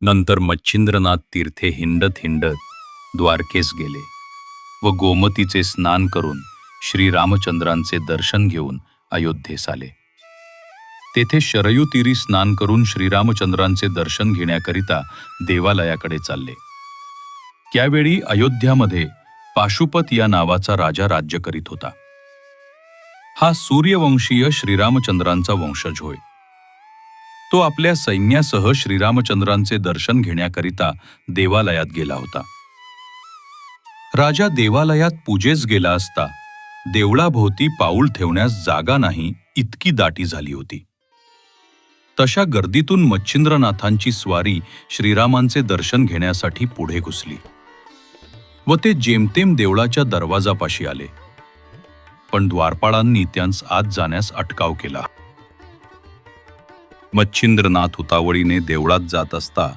नंतर मच्छिंद्रनाथ तीर्थे हिंडत हिंडत द्वारकेस गेले व गोमतीचे स्नान करून श्रीरामचंद्रांचे दर्शन घेऊन अयोध्येस आले. तेथे शरयू तीरी स्नान करून श्रीरामचंद्रांचे दर्शन घेण्याकरिता देवालयाकडे चालले. त्यावेळी अयोध्यामध्ये पाशुपत या नावाचा राजा राज्य करीत होता. हा सूर्यवंशीय श्रीरामचंद्रांचा वंशज होय. तो आपल्या सैन्यासह श्रीरामचंद्रांचे दर्शन घेण्याकरिता देवालयात गेला होता. राजा देवालयात पूजेस गेला असता देवळाभोवती पाऊल ठेवण्यास जागा नाही इतकी दाटी झाली होती. तशा गर्दीतून मच्छिंद्रनाथांची स्वारी श्रीरामांचे दर्शन घेण्यासाठी पुढे घुसली व ते जेमतेम देवळाच्या दरवाजापाशी आले. पण द्वारपाळांनी त्यांस आत जाण्यास अटकाव केला. मच्छिंद्रनाथ हुतावळीने देवळात जात असता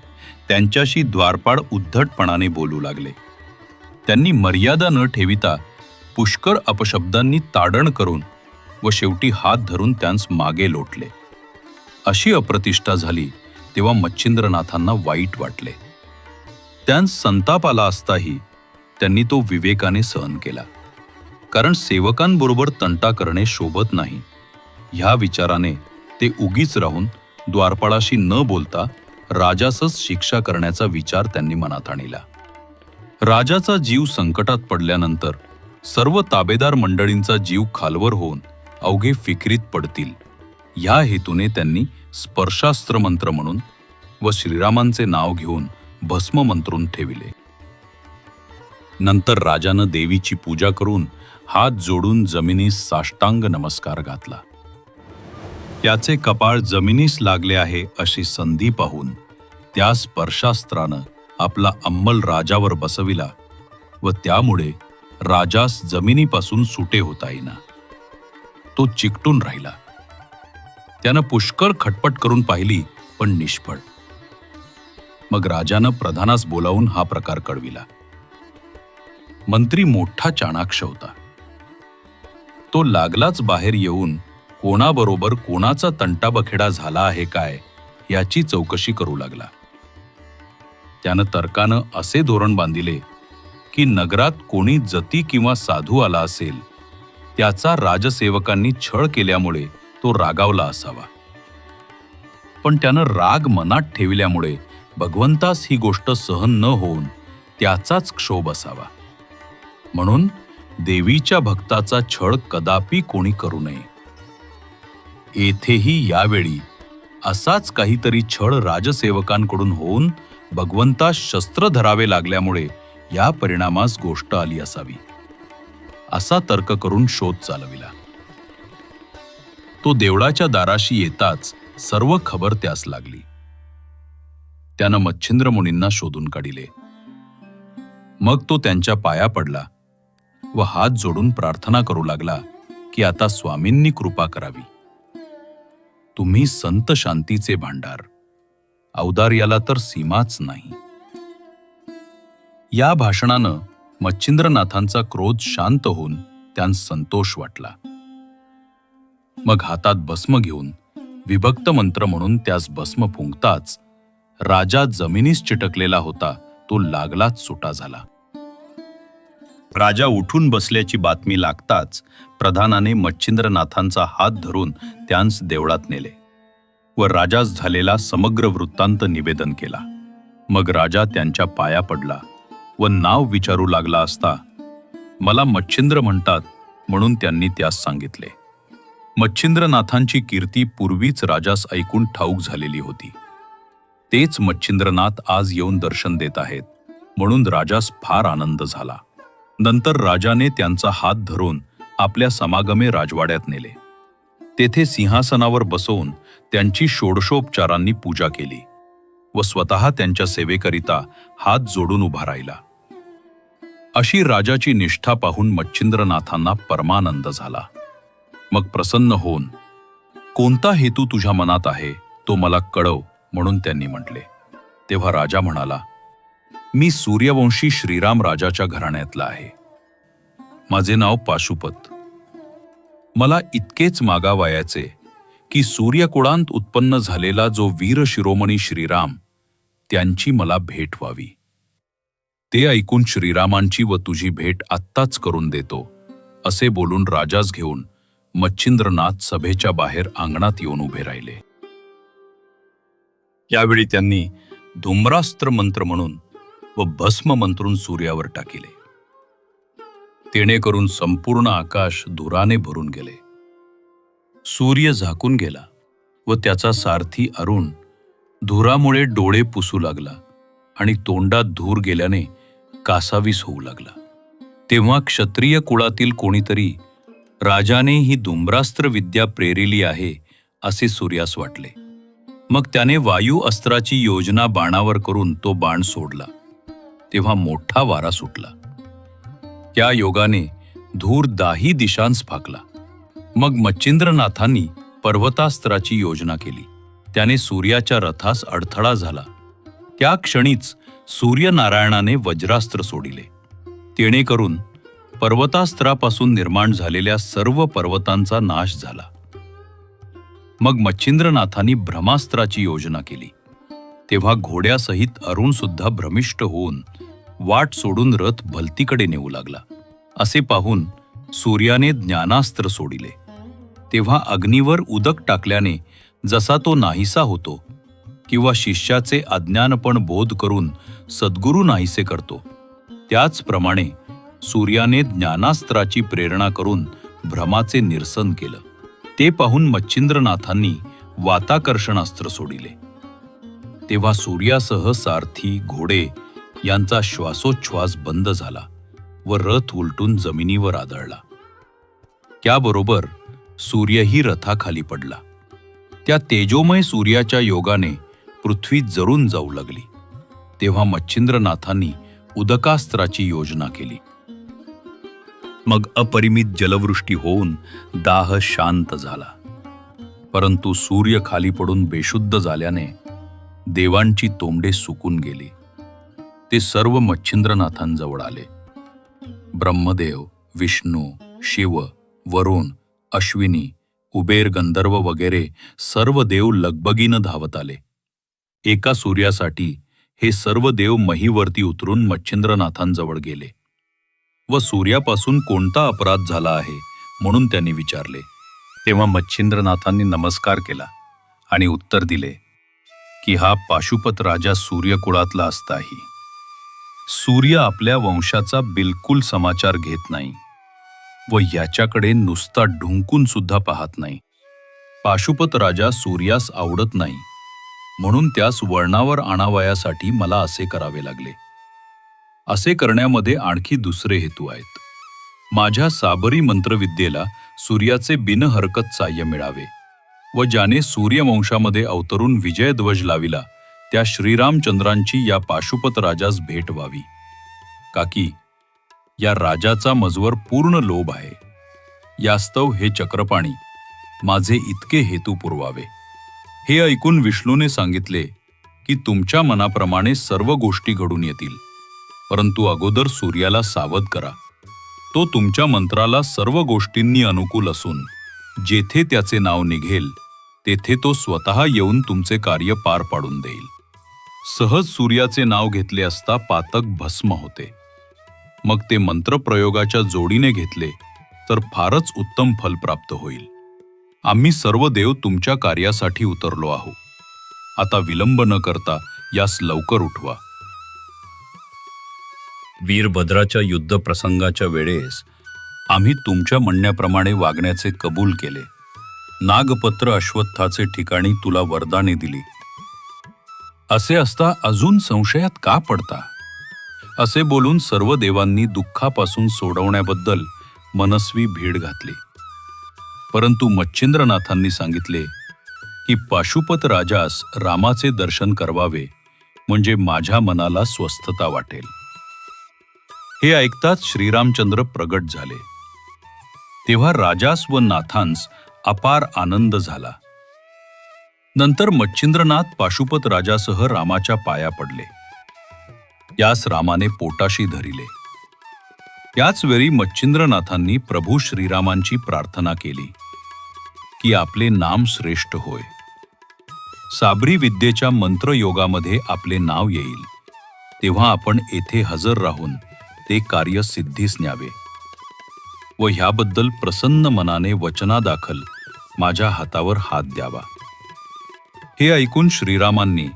त्यांच्याशी द्वारपाड उद्धटपणाने बोलू लागले. त्यांनी मर्यादा न ठेविता पुष्कर अपशब्दांनी ताडण करून व शेवटी हात धरून त्यांस मागे लोटले. अशी अप्रतिष्ठा झाली तेव्हा मच्छिंद्रनाथांना वाईट वाटले. त्यांस संताप आला असताही त्यांनी तो विवेकाने सहन केला. कारण सेवकांबरोबर तंटा करणे शोभत नाही. ह्या विचाराने ते उगीच राहून द्वारपाळाशी न बोलता राजासच शिक्षा करण्याचा विचार त्यांनी मनात आणला. राजाचा जीव संकटात पडल्यानंतर सर्व ताबेदार मंडळींचा जीव खालवर होऊन अवघे फिक्रीत पडतील. ह्या हेतूने त्यांनी स्पर्शास्त्र मंत्र म्हणून व श्रीरामांचे नाव घेऊन भस्म मंत्रून ठेविले. नंतर राजानं देवीची पूजा करून हात जोडून जमिनीस साष्टांग नमस्कार घातला. त्याचे कपाळ जमिनीस लागले आहे अशी संधी पाहून त्या स्पर्शास्त्रानं आपला अंमल राजावर बसविला व त्यामुळे राजास जमिनीपासून सुटे होता येईना. तो चिकटून राहिला. त्यानं पुष्कळ खटपट करून पाहिली पण निष्फळ. मग राजानं प्रधानास बोलावून हा प्रकार कळविला. मंत्री मोठा चाणाक्ष होता. तो लागलाच बाहेर येऊन कोणाबरोबर कोणाचा तंटाबखेडा झाला आहे काय याची चौकशी करू लागला. त्यानं तर्कानं असे धोरण बांधिले की नगरात कोणी जती किंवा साधू आला असेल त्याचा राजसेवकांनी छळ केल्यामुळे तो रागावला असावा. पण त्यानं राग मनात ठेवल्यामुळे भगवंतास ही गोष्ट सहन न होऊन त्याचाच क्षोभ असावा. म्हणून देवीच्या भक्ताचा छळ कदापि कोणी करू नये. येथेही यावेळी असाच काहीतरी छळ राजसेवकांकडून होऊन भगवंतास शस्त्र धरावे लागल्यामुळे या परिणामास गोष्ट आली असावी. असा तर्क करून शोध चालविला. तो देवळाच्या दाराशी येताच सर्व खबर त्यास लागली. त्यानं मच्छिंद्र मुनींना शोधून काढिले. मग तो त्यांच्या पाया पडला व हात जोडून प्रार्थना करू लागला की आता स्वामींनी कृपा करावी. तुम्ही संत शांतीचे भांडार. औदार्याला तर सीमाच नाही. या भाषणानं मच्छिंद्रनाथांचा क्रोध शांत होऊन त्यांस संतोष वाटला. मग हातात भस्म घेऊन विभक्त मंत्र म्हणून त्यास भस्म फुंकताच राजा जमिनीस चिटकलेला होता तो लागलाच सुटा झाला. राजा उठून बसल्याची बातमी लागताच प्रधानाने मच्छिंद्रनाथांचा हात धरून त्यांस देवळात नेले व राजास झालेला समग्र वृत्तांत निवेदन केला. मग राजा त्यांच्या पाया पडला व नाव विचारू लागला असता मला मच्छिंद्र म्हणतात म्हणून त्यांनी त्यास सांगितले. मच्छिंद्रनाथांची कीर्ती पूर्वीच राजास ऐकून ठाऊक झालेली होती. तेच मच्छिंद्रनाथ आज येऊन दर्शन देत आहेत म्हणून राजास फार आनंद झाला. नंतर राजाने त्यांचा हात धरून आपल्या समागमे राजवाड्यात नेले. तेथे सिंहासनावर बसवून त्यांची षोडशोपचारांनी पूजा केली व स्वतः त्यांच्या सेवेकरिता हात जोडून उभा राहिला. अशी राजाची निष्ठा पाहून मच्छिंद्रनाथांना परमानंद झाला. मग प्रसन्न होऊन कोणता हेतू तुझ्या मनात आहे? तो मला कळव म्हणून त्यांनी म्हटले. तेव्हा राजा म्हणाला मी सूर्यवंशी श्रीराम राजाच्या घराण्यातला आहे. माझे नाव पाशुपत. मला इतकेच मागावयाचे की सूर्यकुळांत उत्पन्न झालेला जो वीर शिरोमणी श्रीराम त्यांची मला भेट व्हावी. ते ऐकून श्रीरामांची व तुझी भेट आत्ताच करून देतो असे बोलून राजास घेऊन मच्छिंद्रनाथ सभेच्या बाहेर अंगणात येऊन उभे राहिले. यावेळी त्यांनी धुम्रास्त्र मंत्र म्हणून व भस्म मंत्रून सूर्यावर टाकिले. तेणे करून संपूर्ण आकाश धुराने भरून गेले. सूर्य झाकून गेला व त्याचा सारथी अरुण धुरामुळे डोळे पुसू लागला आणि तोंडात धूर गेल्याने कासावीस होऊ लागला. तेव्हा क्षत्रिय कुळातील कोणीतरी राजाने ही दुम्रास्त्र विद्या प्रेरिली आहे असे सूर्यास वाटले. मग त्याने वायू अस्त्राची योजना बाणावर करून तो बाण सोडला. तेव्हा मोठा वारा सुटला. त्या योगाने धूर दाही दिशांस फाकला मग मच्छिंद्रनाथांनी पर्वतास्त्राची योजना केली. त्याने सूर्याच्या रथास अडथळा झाला. त्या क्षणीच सूर्यनारायणाने वज्रास्त्र सोडिले. तेणे करून पर्वतास्त्रापासून निर्माण झालेल्या सर्व पर्वतांचा नाश झाला. मग मच्छिंद्रनाथांनी भ्रमास्त्राची योजना केली. तेव्हा घोड्यासहित अरुण सुद्धा भ्रमिष्ट होऊन वाट सोडून रथ भलतीकडे नेऊ लागला. असे पाहून सूर्याने ज्ञानास्त्र सोडिले. तेव्हा अग्नीवर उदक टाकल्याने जसा तो नाहीसा होतो किंवा शिष्याचे अज्ञानपण बोध करून सद्गुरू नाहीसे करतो त्याचप्रमाणे सूर्याने ज्ञानास्त्राची प्रेरणा करून भ्रमाचे निरसन केलं. ते पाहून मच्छिंद्रनाथांनी वाताकर्षणास्त्र सोडिले. तेव्हा सूर्यासह सारथी घोडे यांचा श्वासोच्छ्वास बंद झाला व रथ उलटून जमिनीवर आदळला. त्याबरोबर सूर्यही रथाखाली पडला. त्या तेजोमय सूर्याच्या योगाने पृथ्वी जरून जाऊ लागली. तेव्हा मच्छिंद्रनाथांनी उदकास्त्राची योजना केली. मग अपरिमित जलवृष्टी होऊन दाह शांत झाला. परंतु सूर्य खाली पडून बेशुद्ध झाल्याने देवांची तोंडे सुकून गेली. ते सर्व मच्छिंद्रनाथांजवळ आले. ब्रह्मदेव विष्णू शिव वरुण अश्विनी कुबेर गंधर्व वगैरे सर्व देव लगबगीनं धावत आले. एका सूर्यासाठी हे सर्व देव महीवरती उतरून मच्छिंद्रनाथांजवळ गेले. व सूर्यापासून कोणता अपराध झाला आहे म्हणून त्यांनी विचारले. तेव्हा मच्छिंद्रनाथांनी नमस्कार केला आणि उत्तर दिले की हा पाशुपत राजा सूर्यकुळातला असताही सूर्य आपल्या वंशाचा बिलकुल समाचार घेत नाही व याच्याकडे नुसता ढुंकून सुद्धा पाहत नाही. पाशुपत राजा सूर्यास आवडत नाही. म्हणून त्यास वळणावर आणावयासाठी मला असे करावे लागले. असे करण्यामध्ये आणखी दुसरे हेतू आहेत. माझ्या साबरी मंत्रविद्येला सूर्याचे बिनहरकत साह्य मिळावे व ज्याने सूर्यवंशामध्ये अवतरून विजयध्वज लाविला त्या श्रीरामचंद्रांची या पाशुपत राजास भेट व्हावी. काकी या राजाचा मजवर पूर्ण लोभ आहे. यास्तव हे चक्रपाणी माझे इतके हेतू पुरवावे. हे ऐकून विष्णूने सांगितले की तुमच्या मनाप्रमाणे सर्व गोष्टी घडून येतील. परंतु अगोदर सूर्याला सावध करा. तो तुमच्या मंत्राला सर्व गोष्टींनी अनुकूल असून जेथे त्याचे नाव निघेल तेथे तो स्वतः येऊन तुमचे कार्य पार पाडून देईल. सहज सूर्याचे नाव घेतले असता पातक भस्म होते. मग ते मंत्रप्रयोगाच्या जोडीने घेतले तर फारच उत्तम फल प्राप्त होईल. आम्ही सर्व देव तुमच्या कार्यासाठी उतरलो आहो आता विलंब न करता यास लवकर उठवा. वीरभद्राच्या युद्ध प्रसंगाच्या वेळेस आम्ही तुमच्या म्हणण्याप्रमाणे वागण्याचे कबूल केले. नागपत्र अश्वत्थाचे ठिकाणी तुला वरदाने दिली. असे असता अजून संशयात का पडता? असे बोलून सर्व देवांनी दुःखापासून सोडवण्याबद्दल मनस्वी भीड घातली. परंतु मच्छिंद्रनाथांनी सांगितले की पाशुपत राजास रामाचे दर्शन करवावे म्हणजे माझ्या मनाला स्वस्थता वाटेल. हे ऐकताच श्रीरामचंद्र प्रगट झाले. तेव्हा राजास व नाथांस अपार आनंद झाला. नंतर मच्छिंद्रनाथ पाशुपत राजासह रामाच्या पाया पडले. यास रामाने पोटाशी धरिले. त्याचवेळी मच्छिंद्रनाथांनी प्रभू श्रीरामांची प्रार्थना केली की आपले नाम श्रेष्ठ होय. साबरी विद्येच्या मंत्रयोगामध्ये आपले नाव येईल. तेव्हा आपण येथे हजर राहून ते कार्य सिद्धीस न्यावे. व ह्याबद्दल प्रसन्न मनाने वचनादाखल माझ्या हातावर हात द्यावा. हे ऐकून श्रीरामांनी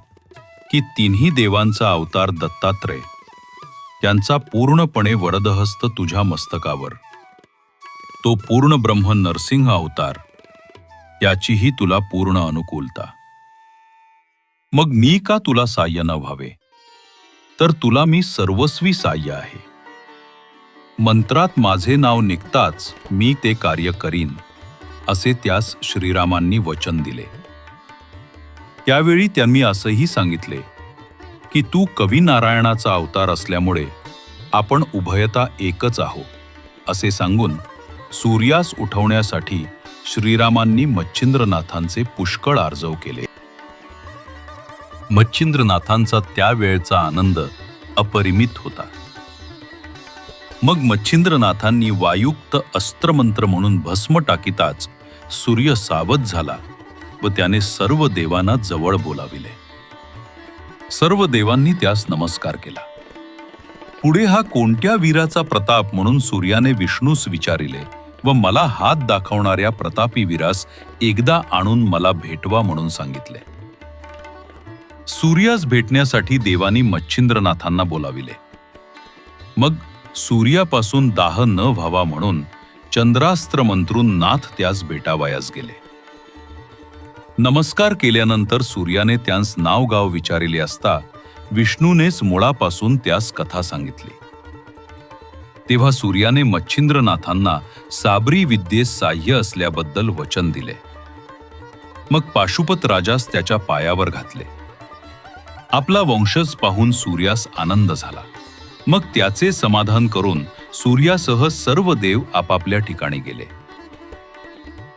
की तिन्ही देवांचा अवतार दत्तात्रय त्यांचा पूर्णपणे वरदहस्त तुझ्या मस्तकावर. तो पूर्ण ब्रह्म नरसिंह अवतार याचीही तुला पूर्ण अनुकूलता. मग मी का तुला साह्य न व्हावे? तर तुला मी सर्वस्वी साह्य आहे. मंत्रात माझे नाव निघताच मी ते कार्य करीन असे त्यास श्रीरामांनी वचन दिले. त्यावेळी त्यांनी असंही सांगितले की तू कवी नारायणाचा अवतार असल्यामुळे आपण उभयता एकच आहो असे सांगून सूर्यास उठवण्यासाठी श्रीरामांनी मच्छिंद्रनाथांचे पुष्कळ आर्जव केले. मच्छिंद्रनाथांचा त्यावेळचा आनंद अपरिमित होता. मग मच्छिंद्रनाथांनी वायुक्त अस्त्रमंत्र म्हणून भस्म टाकीताच सूर्य सावध झाला. व त्याने सर्व देवांना जवळ बोलाविले. सर्व देवांनी त्यास नमस्कार केला. पुढे हा कोणत्या वीराचा प्रताप म्हणून सूर्याने विष्णूस विचारिले व मला हात दाखवणाऱ्या प्रतापी वीरास एकदा आणून मला भेटवा म्हणून सांगितले. सूर्यास भेटण्यासाठी देवानी मच्छिंद्रनाथांना बोलाविले. मग सूर्यापासून दाह न व्हावा म्हणून चंद्रास्त्र मंत्रून नाथ त्यास भेटावयास गेले. नमस्कार केल्यानंतर सूर्याने त्यांस नाव गाव विचारिले असता विष्णूनेच मुळापासून त्यास कथा सांगितली. तेव्हा सूर्याने मच्छिंद्रनाथांना साबरी विद्येस साह्य असल्याबद्दल वचन दिले. मग पाशुपत राजास त्याच्या पायावर घातले. आपला वंशज पाहून सूर्यास आनंद झाला. मग त्याचे समाधान करून सूर्यासह सर्व देव आपापल्या ठिकाणी गेले.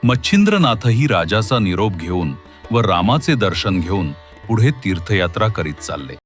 मच्छिंद्रनाथही राजाचा निरोप घेऊन व रामाचे दर्शन घेऊन पुढे तीर्थयात्रा करीत चालले.